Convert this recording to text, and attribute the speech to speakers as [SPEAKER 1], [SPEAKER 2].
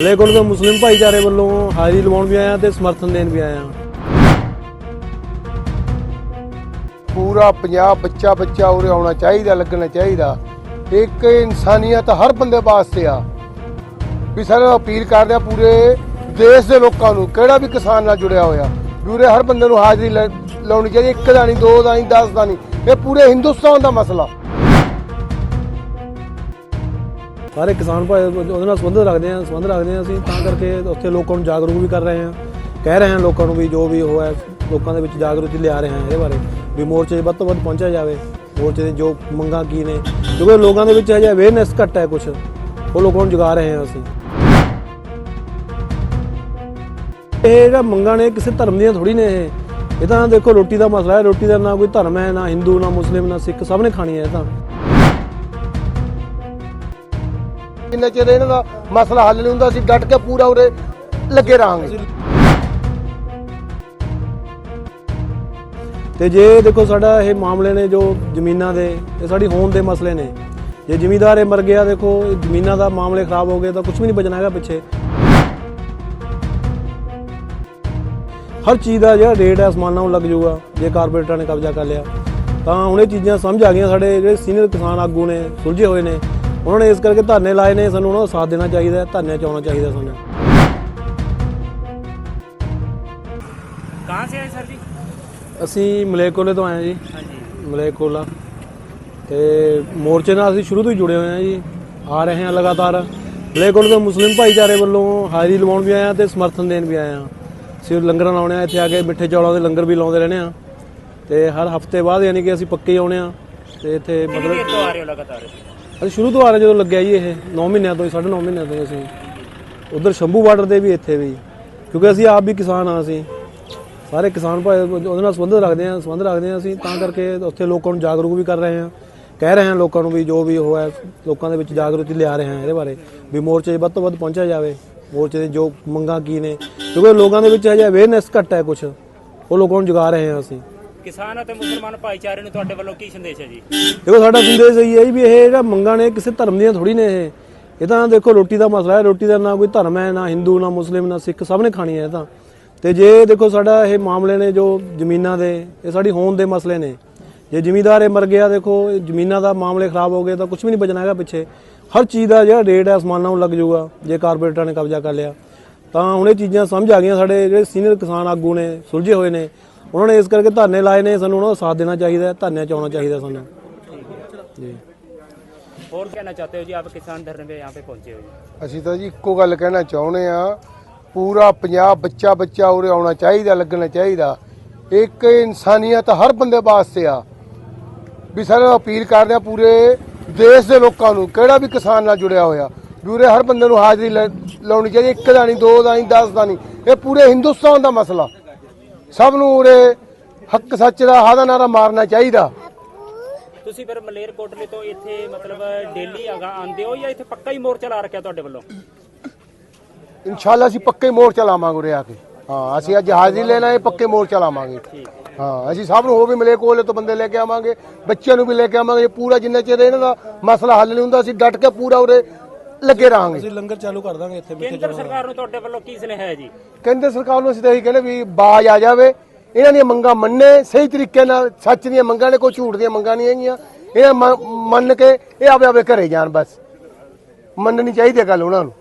[SPEAKER 1] ਮੇਰੇ ਕੋਲ ਤਾਂ ਮੁਸਲਿਮ ਭਾਈਚਾਰੇ ਵੱਲੋਂ ਹਾਜ਼ਰੀ ਲਵਾਉਣ ਵੀ ਆਇਆ ਤੇ ਸਮਰਥਨ ਦੇਣ ਵੀ ਆਇਆ।
[SPEAKER 2] ਪੂਰਾ ਪੰਜਾਬ ਬੱਚਾ ਬੱਚਾ ਉਰੇ ਆਉਣਾ ਚਾਹੀਦਾ, ਲੱਗਣਾ ਚਾਹੀਦਾ। ਇੱਕ ਇਨਸਾਨੀਅਤ ਹਰ ਬੰਦੇ ਵਾਸਤੇ ਆ। ਵੀ ਸਰ ਅਪੀਲ ਕਰਦੇ ਆ ਪੂਰੇ ਦੇਸ਼ ਦੇ ਲੋਕਾਂ ਨੂੰ, ਕਿਹੜਾ ਵੀ ਕਿਸਾਨ ਨਾਲ ਜੁੜਿਆ ਹੋਇਆ, ਵੀ ਉਰੇ ਹਰ ਬੰਦੇ ਨੂੰ ਹਾਜ਼ਰੀ ਲਾਉਣੀ ਚਾਹੀਦੀ, ਇੱਕ ਦਾ ਨਹੀਂ, ਦੋ ਦਾ ਨਹੀਂ 10 ਦਾ ਨਹੀਂ। ਇਹ ਪੂਰੇ ਹਿੰਦੁਸਤਾਨ ਦਾ ਮਸਲਾ।
[SPEAKER 1] ਸਾਰੇ ਕਿਸਾਨ ਭਾਈ ਉਹਦੇ ਨਾਲ ਸੰਬੰਧ ਰੱਖਦੇ ਆ ਸੰਬੰਧ ਰੱਖਦੇ ਆ ਅਸੀਂ, ਤਾਂ ਕਰਕੇ ਉੱਥੇ ਲੋਕਾਂ ਨੂੰ ਜਾਗਰੂਕ ਵੀ ਕਰ ਰਹੇ ਆ ਕਹਿ ਰਹੇ ਆ ਲੋਕਾਂ ਨੂੰ ਵੀ ਜੋ ਵੀ ਹੋਇਆ, ਲੋਕਾਂ ਦੇ ਵਿੱਚ ਜਾਗਰੂਕਤੀ ਲਿਆ ਰਹੇ ਆ ਇਹਦੇ ਬਾਰੇ, ਵੀ ਮੋਰਚੇ 'ਚ ਵੱਧ ਤੋਂ ਵੱਧ ਪਹੁੰਚਿਆ ਜਾਵੇ, ਮੋਰਚੇ ਦੇ ਜੋ ਮੰਗਾਂ ਕੀ ਨੇ, ਕਿਉਂਕਿ ਲੋਕਾਂ ਦੇ ਵਿੱਚ ਹਜੇ ਅਵੇਅਰਨੈਸ ਘੱਟ ਹੈ ਕੁਝ ਉਹ ਲੋਕਾਂ ਨੂੰ ਜਗਾ ਰਹੇ ਆ ਅਸੀਂ। ਇਹ ਜਿਹੜਾ ਮੰਗਾਂ ਨੇ ਕਿਸੇ ਧਰਮ ਦੀਆਂ ਥੋੜੀ ਨੇ ਇਹ। ਇਹ ਤਾਂ ਦੇਖੋ ਰੋਟੀ ਦਾ ਮਸਲਾ ਹੈ, ਰੋਟੀ ਦਾ ਨਾ ਕੋਈ ਧਰਮ ਹੈ, ਨਾ ਹਿੰਦੂ, ਨਾ ਮੁਸਲਿਮ, ਨਾ ਸਿੱਖ, ਸਭ ਨੇ ਖਾਣੀ ਹੈ ਇਹ ਤਾਂ।
[SPEAKER 2] ਜਿੰਨਾ ਚਿਰ ਇਹਨਾਂ ਦਾ ਮਸਲਾ ਹੱਲ ਨਹੀਂ ਹੁੰਦਾ, ਅਸੀਂ ਡਟ ਕੇ ਪੂਰਾ ਉਰੇ ਲੱਗੇ ਰਹਾਂਗੇ।
[SPEAKER 1] ਤੇ ਜੇ ਦੇਖੋ ਸਾਡਾ ਇਹ ਮਾਮਲੇ ਨੇ ਜੋ ਜ਼ਮੀਨਾਂ ਦੇ, ਇਹ ਸਾਡੀ ਹੋਂਦ ਦੇ ਮਸਲੇ ਨੇ। ਜੇ ਜ਼ਿਮੀਂਦਾਰ ਇਹ ਮਰ ਗਿਆ, ਦੇਖੋ ਜ਼ਮੀਨਾਂ ਦਾ ਮਾਮਲੇ ਖਰਾਬ ਹੋ ਗਏ, ਤਾਂ ਕੁਝ ਵੀ ਨਹੀਂ ਬਚਣਾ ਹੈਗਾ ਪਿੱਛੇ। ਹਰ ਚੀਜ਼ ਦਾ ਜਿਹੜਾ ਰੇਟ ਹੈ, ਅਸਮਾਨਾਂ ਨੂੰ ਲੱਗ ਜਾਊਗਾ, ਜੇ ਕਾਰਪੋਰੇਟਰਾਂ ਨੇ ਕਬਜ਼ਾ ਕਰ ਲਿਆ। ਤਾਂ ਹੁਣ ਇਹ ਚੀਜ਼ਾਂ ਸਮਝ ਆ ਗਈਆਂ ਸਾਡੇ ਜਿਹੜੇ ਸੀਨੀਅਰ ਕਿਸਾਨ ਆਗੂ ਨੇ, ਸੁਲਝੇ ਹੋਏ ਨੇ। ਉਹਨਾਂ ਨੇ ਇਸ ਕਰਕੇ ਧਰਨੇ ਲਾਏ ਨੇ ਸਾਨੂੰ ਉਹਨਾਂ ਦਾ ਸਾਥ ਦੇਣਾ ਚਾਹੀਦਾ ਹੈ ਧਰਨੇ 'ਚ ਆਉਣਾ ਚਾਹੀਦਾ ਸਾਨੂੰ।
[SPEAKER 3] ਕਹਾਂ ਸੇ ਆਏ ਸਰ ਜੀ?
[SPEAKER 1] ਅਸੀਂ ਮਲੇਕੋਲੇ ਤੋਂ ਆਏ ਹਾਂ ਜੀ।
[SPEAKER 3] ਹਾਂਜੀ।
[SPEAKER 1] ਮਲੇਕੋਲਾ ਤੇ ਮੋਰਚੇ ਨਾਲ ਅਸੀਂ ਸ਼ੁਰੂ ਤੋਂ ਹੀ ਜੁੜੇ ਹੋਏ ਹਾਂ ਜੀ। ਆ ਰਹੇ ਹਾਂ ਲਗਾਤਾਰ। ਮਲੇਕੋਲੇ ਤੋਂ ਮੁਸਲਿਮ ਭਾਈਚਾਰੇ ਵੱਲੋਂ ਹਾਜ਼ਰੀ ਲਵਾਉਣ ਵੀ ਆਏ ਹਾਂ ਤੇ ਸਮਰਥਨ ਦੇਣ ਵੀ ਆਏ ਹਾਂ। ਅਸੀਂ ਲੰਗਰ ਲਾਉਣੇ ਆ ਇੱਥੇ ਆ ਕੇ ਮਿੱਠੇ ਚੌਲਾਂ ਦੇ ਲੰਗਰ ਵੀ ਲਾਉਂਦੇ ਰਹਿੰਦੇ ਆ ਤੇ ਹਰ ਹਫ਼ਤੇ ਬਾਅਦ ਯਾਨੀ ਕਿ ਅਸੀਂ ਪੱਕੇ ਆਉਣੇ ਆ ਤੇ ਇੱਥੇ ਮਤਲਬ
[SPEAKER 3] ਆ ਰਹੇ ਹੋ ਲਗਾਤਾਰ?
[SPEAKER 1] ਅਸੀਂ ਸ਼ੁਰੂ ਤੋਂ ਆ ਰਹੇ ਜਦੋਂ ਲੱਗਿਆ ਜੀ ਇਹ 9 ਮਹੀਨਿਆਂ ਤੋਂ ਹੀ, ਸਾਢੇ 9 ਮਹੀਨਿਆਂ ਤੋਂ ਹੀ ਅਸੀਂ। ਉਧਰ ਸ਼ੰਭੂ ਬਾਰਡਰ ਦੇ ਵੀ ਇੱਥੇ ਵੀ ਕਿਉਂਕਿ ਅਸੀਂ ਆਪ ਵੀ ਕਿਸਾਨ ਆ ਅਸੀਂ। ਸਾਰੇ ਕਿਸਾਨ ਭਾਈ ਉਹਦੇ ਨਾਲ ਸੰਬੰਧ ਰੱਖਦੇ ਆ ਸੰਬੰਧ ਰੱਖਦੇ ਆ ਅਸੀਂ ਤਾਂ ਕਰਕੇ ਉੱਥੇ ਲੋਕਾਂ ਨੂੰ ਜਾਗਰੂਕ ਵੀ ਕਰ ਰਹੇ ਆ ਕਹਿ ਰਹੇ ਆ ਲੋਕਾਂ ਨੂੰ ਵੀ ਜੋ ਵੀ ਹੋਇਆ ਲੋਕਾਂ ਦੇ ਵਿੱਚ ਜਾਗਰੂਕਤੀ ਲਿਆ ਰਹੇ ਆ ਇਹਦੇ ਬਾਰੇ ਵੀ ਮੋਰਚੇ ਵੱਧ ਤੋਂ ਵੱਧ ਪਹੁੰਚਿਆ ਜਾਵੇ। ਮੋਰਚੇ ਦੇ ਜੋ ਮੰਗਾਂ ਕੀ ਨੇ ਕਿਉਂਕਿ ਲੋਕਾਂ ਦੇ ਵਿੱਚ ਹਜੇ ਅਵੇਅਰਨੈਸ ਘੱਟ ਹੈ ਕੁਝ ਉਹ ਲੋਕਾਂ ਨੂੰ ਜਗਾ ਰਹੇ ਆ ਅਸੀਂ।
[SPEAKER 3] ਕਿਸਾਨ ਅਤੇ ਮੁਸਲਮਾਨ ਭਾਈਚਾਰੇ ਨੂੰ ਤੁਹਾਡੇ ਵੱਲੋਂ ਕੀ ਸੰਦੇਸ਼ ਹੈ ਜੀ?
[SPEAKER 1] ਦੇਖੋ, ਸਾਡਾ ਸੰਦੇਸ਼ ਇਹੀ ਹੈ ਜੀ ਵੀ ਇਹ ਜਿਹੜਾ ਮੰਗਾਂ ਨੇ ਕਿਸੇ ਧਰਮ ਦੀਆਂ ਥੋੜੀ ਨੇ ਇਹ। ਇਹ ਤਾਂ ਦੇਖੋ, ਰੋਟੀ ਦਾ ਮਸਲਾ ਹੈ, ਰੋਟੀ ਦਾ ਨਾ ਕੋਈ ਧਰਮ ਹੈ, ਨਾ ਹਿੰਦੂ, ਨਾ ਮੁਸਲਿਮ, ਨਾ ਸਿੱਖ, ਸਭ ਨੇ ਖਾਣੀ ਹੈ ਇਹ ਤਾਂ। ਤੇ ਜੇ ਦੇਖੋ, ਸਾਡਾ ਇਹ ਮਾਮਲੇ ਨੇ ਜੋ ਜ਼ਮੀਨਾਂ ਦੇ, ਇਹ ਸਾਡੀ ਹੋਂਦ ਦੇ ਮਸਲੇ ਨੇ। ਜੇ ਜ਼ਿਮੀਂਦਾਰ ਇਹ ਮਰ ਗਿਆ, ਦੇਖੋ ਜ਼ਮੀਨਾਂ ਦਾ ਮਾਮਲੇ ਖਰਾਬ ਹੋ ਗਏ, ਤਾਂ ਕੁਝ ਵੀ ਨਹੀਂ ਬਚਣਾ ਹੈਗਾ ਪਿੱਛੇ। ਹਰ ਚੀਜ਼ ਦਾ ਜਿਹੜਾ ਰੇਟ ਹੈ, ਅਸਮਾਨਾਂ ਨੂੰ ਲੱਗ ਜਾਊਗਾ, ਜੇ ਕਾਰਪੋਰੇਟਰਾਂ ਨੇ ਕਬਜ਼ਾ ਕਰ ਲਿਆ। ਤਾਂ ਹੁਣ ਇਹ ਚੀਜ਼ਾਂ ਸਮਝ ਆ ਗਈਆਂ ਸਾਡੇ ਜਿਹੜੇ ਸੀਨੀਅਰ ਕਿਸਾਨ ਆਗੂ ਨੇ, ਸੁਲਝੇ ਹੋਏ ਨੇ। ਉਹਨਾਂ ਨੇ ਇਸ ਕਰਕੇ ਧਰਨੇ ਲਾਏ ਨੇ ਸਾਨੂੰ ਉਹਨਾਂ ਦਾ ਸਾਥ ਦੇਣਾ ਚਾਹੀਦਾ ਧਰਨੇ ਚ ਚਾਹੀਦਾ ਸਾਨੂੰ। ਜੀ।
[SPEAKER 3] ਹੋਰ ਕਹਿਣਾ ਚਾਹਤੇ ਹੋ ਜੀ? ਆਪ ਕਿਸਾਨ ਧਰਨੇ ਤੇ ਯਹਾਂ ਪੇ ਪਹੁੰਚੇ ਹੋ ਜੀ।
[SPEAKER 2] ਅਸੀਂ ਤਾਂ ਜੀ ਇੱਕੋ ਗੱਲ ਕਹਿਣਾ ਚਾਹੁੰਦੇ ਆ ਪੂਰਾ ਪੰਜਾਬ ਬੱਚਾ ਬੱਚਾ ਉਰੇ ਆਉਣਾ ਚਾਹੀਦਾ ਲੱਗਣਾ ਚਾਹੀਦਾ। ਇੱਕ ਇਨਸਾਨੀਅਤ ਹਰ ਬੰਦੇ ਵਾਸਤੇ ਆ। ਵੀ ਸਾਰਿਆਂ ਅਪੀਲ ਕਰਦੇ ਆ ਪੂਰੇ ਦੇਸ਼ ਦੇ ਲੋਕਾਂ ਨੂੰ ਕਿਹੜਾ ਵੀ ਕਿਸਾਨ ਨਾਲ ਜੁੜਿਆ ਹੋਇਆ ਪੂਰੇ ਹਰ ਬੰਦੇ ਨੂੰ ਹਾਜ਼ਰੀ ਲ- ਲਾਉਣੀ ਚਾਹੀਦੀ ਇੱਕ ਦਾ ਨਹੀਂ ਦੋ ਦਾ ਨਹੀਂ 10 ਦਾ ਨਹੀਂ। ਇਹ ਪੂਰੇ ਹਿੰਦੁਸਤਾਨ ਦਾ ਮਸਲਾ। ਸਭ ਨੂੰ ਉਰੇ ਹੱਕ ਸੱਚ ਦਾ ਹਾਦਾ ਨਾਰਾ ਮਾਰਨਾ ਚਾਹੀਦਾ।
[SPEAKER 3] ਤੁਸੀਂ ਫਿਰ ਮਲੇਰਕੋਟਲੇ ਤੋਂ ਇੱਥੇ ਮਤਲਬ ਡੇਲੀ ਆਗਾ ਆਂਦੇ ਹੋ ਜਾਂ ਇੱਥੇ ਪੱਕਾ ਹੀ ਮੋਰਚਾ ਲਾ ਰੱਖਿਆ ਤੁਹਾਡੇ ਵੱਲੋਂ?
[SPEAKER 2] ਇਨਸ਼ਾਅੱਲਾ ਅਸੀਂ ਪੱਕੇ ਮੋਰਚਾ ਲਾਵਾਂਗੇ ਉਰੇ ਆ ਕੇ। ਹਾਂ ਅਸੀਂ ਅੱਜ ਹਾਜ਼ਰੀ ਲੈਣਾ ਹੈ ਪੱਕੇ ਮੋਰਚਾ ਲਾਵਾਂਗੇ। ਹਾਂ ਅਸੀਂ ਸਭ ਨੂੰ ਹੋ ਵੀ ਮਿਲੇ ਕੋਲੇ ਤੋਂ ਬੰਦੇ ਲੈ ਕੇ ਆਵਾਂਗੇ ਬੱਚਿਆਂ ਨੂੰ ਵੀ ਲੈ ਕੇ ਆਵਾਂਗੇ ਪੂਰਾ ਜਿੰਨਾ ਚਿਰ ਇਹਨਾਂ ਦਾ ਮਸਲਾ ਹੱਲ ਨਹੀਂ ਹੁੰਦਾ ਅਸੀਂ ਡਟ ਕੇ ਪੂਰਾ ਉਰੇ ਲੱਗੇ ਰਹਾਂਗੇ।
[SPEAKER 1] ਅਸੀਂ ਲੰਗਰ ਚਾਲੂ ਕਰ ਦਾਂਗੇ ਇੱਥੇ
[SPEAKER 3] ਕੇਂਦਰ ਸਰਕਾਰ ਨੂੰ ਤੁਹਾਡੇ ਵੱਲੋਂ ਕੀ ਸੁਨੇਹਾ ਹੈ ਜੀ?
[SPEAKER 2] ਕੇਂਦਰ ਸਰਕਾਰ ਨੂੰ ਅਸੀਂ ਤਾਂ ਇਹੀ ਕਹਿੰਦੇ ਵੀ ਬਾਜ ਆ ਜਾਵੇ। ਇਹਨਾਂ ਦੀਆਂ ਮੰਗਾਂ ਮੰਨੇ ਸਹੀ ਤਰੀਕੇ ਨਾਲ ਸੱਚ ਦੀਆਂ ਮੰਗਾਂ ਨੇ ਕੋਈ ਝੂਠ ਦੀਆਂ ਮੰਗਾਂ ਨਹੀਂ ਹੈਗੀਆਂ। ਇਹ ਮੰਨ ਕੇ ਇਹ ਆਪੇ ਆਪੇ ਘਰੇ ਜਾਣ ਬਸ। ਮੰਨਣੀ ਚਾਹੀਦੀ ਹੈ ਗੱਲ ਉਹਨਾਂ ਨੂੰ।